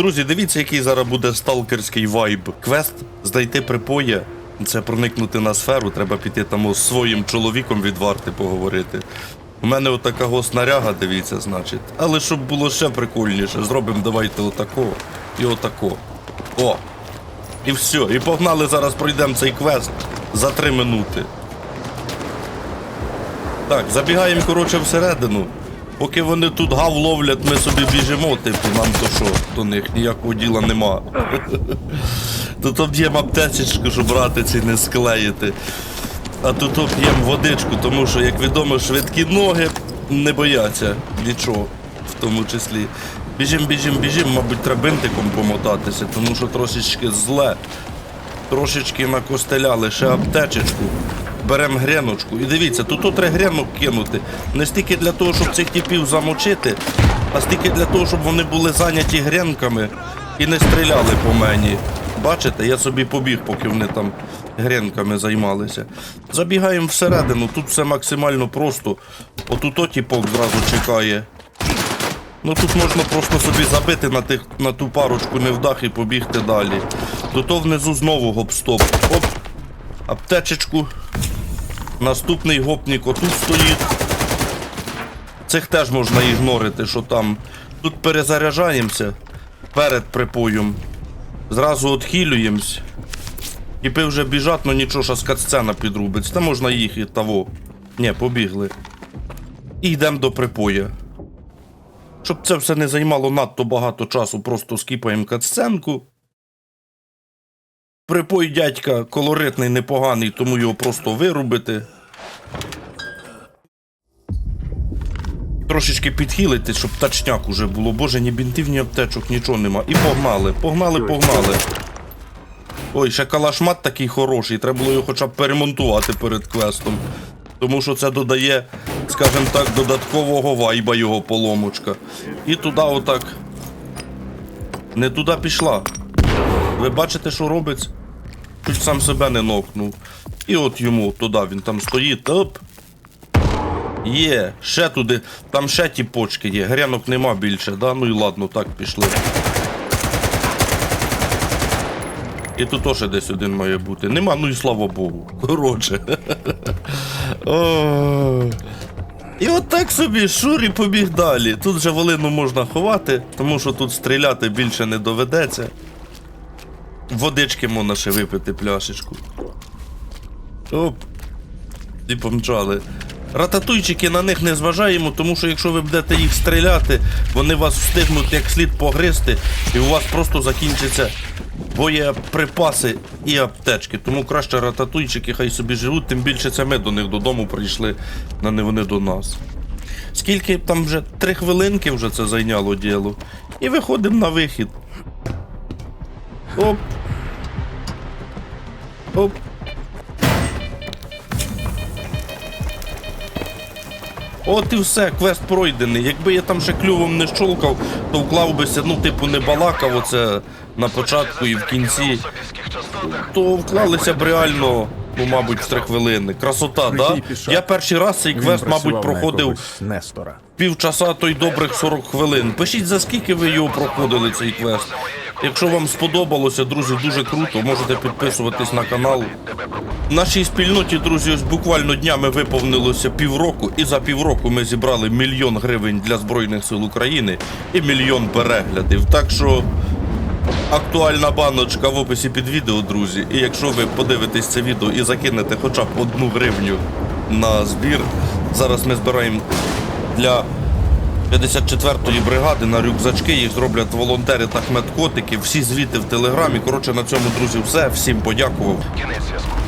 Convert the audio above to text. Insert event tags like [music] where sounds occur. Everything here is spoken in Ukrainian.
Друзі, дивіться, який зараз буде сталкерський вайб. Квест знайти припоє. Це проникнути на сферу, треба піти там з своїм чоловіком від варти поговорити. У мене отакого снаряга, дивіться, значить. Але щоб було ще прикольніше, зробимо давайте отако і отако. О! І все. І погнали зараз пройдемо цей квест за три минути. Так, забігаємо, коротше, всередину. Поки вони тут гав ловлять, ми собі біжимо, типу, нам то що, до них ніякого діла нема. [laughs] Тут об'єм аптечечку, щоб ратиці не склеїти. А тут п'ємо водичку, тому що, як відомо, швидкі ноги не бояться нічого, в тому числі. Біжим, біжим, біжим, мабуть, треба бинтиком помотатися, тому що трошечки зле. Трошечки накостеляли, ще аптечечку. Беремо греночку. І дивіться, тут тут треба гренок кинути. Не стільки для того, щоб цих типів замочити, а стільки для того, щоб вони були зайняті гренками і не стріляли по мені. Бачите, я собі побіг, поки вони там гренками займалися. Забігаємо всередину, тут все максимально просто. Отут о тіпок зразу чекає. Ну тут можна просто собі забити на, тих, на ту парочку невдах і побігти далі. До того внизу знову гоп-стоп. Оп. Аптечечку. Наступний гопнік отут стоїть. Цих теж можна ігнорити, що там. Тут перезаряджаємося перед припоєм. Зразу відхилюємось. Тіпи вже біжать, ну нічого, що скатсцена підрубиться. Та можна їх і того. Ні, побігли. І йдемо до припоя. Щоб це все не займало надто багато часу, просто скіпаємо катсценку. Припой дядька колоритний, непоганий, тому його просто вирубити. Трошечки підхилити, щоб тачняк уже було. Боже, ні бінтів, ні аптечок, нічого нема. І погнали, погнали, погнали. Ой, ще калашмат такий хороший, треба було його хоча б перемонтувати перед квестом. Тому що це додає, скажімо так, додаткового вайба його поломочка. І туди отак. Не туди пішла. Ви бачите, що робиться? Чуть сам себе не нокнув. І от йому туди він там стоїть. Оп. Є, ще туди. Там ще ті почки є. Грянок нема більше, да? Ну і ладно, так пішли. І тут теж десь один має бути. Нема, ну і слава Богу. Коротше. [laughs] І от так собі Шурі побіг далі. Тут же волину можна ховати, тому що тут стріляти більше не доведеться. Водички можна ще випити пляшечку. Оп. І помчали. Рататуйчики на них не зважаємо, тому що якщо ви будете їх стріляти, вони вас встигнуть як слід погризти, і у вас просто закінчаться боєприпаси і аптечки. Тому краще рататуйчики хай собі живуть, тим більше це ми до них додому прийшли, а не вони до нас. Скільки там вже три хвилинки вже це зайняло діло. І виходимо на вихід. Оп. Оп. От і все, квест пройдений. Якби я там ще клювом не щолкав, то вклав бися, ну, типу, не балакав оце на початку і в кінці, то вклалися б реально, ну, мабуть, в три хвилини. Красота, да? Я перший раз цей квест, мабуть, проходив півчаса, то й добрих 40 хвилин. Пишіть, за скільки ви його проходили, цей квест. Якщо вам сподобалося, друзі, дуже круто, можете підписуватись на канал. Нашій спільноті, друзі, ось буквально днями виповнилося півроку, і за півроку ми зібрали мільйон гривень для Збройних сил України і мільйон переглядів. Так що актуальна баночка в описі під відео, друзі. І якщо ви подивитесь це відео і закинете хоча б одну гривню на збір, зараз ми збираємо для 54-ї бригади на рюкзачки. Їх зроблять волонтери та хметкотики. Всі звіти в телеграмі. Коротше, на цьому, друзі, все. Всім подякував. Кінець зв'язку.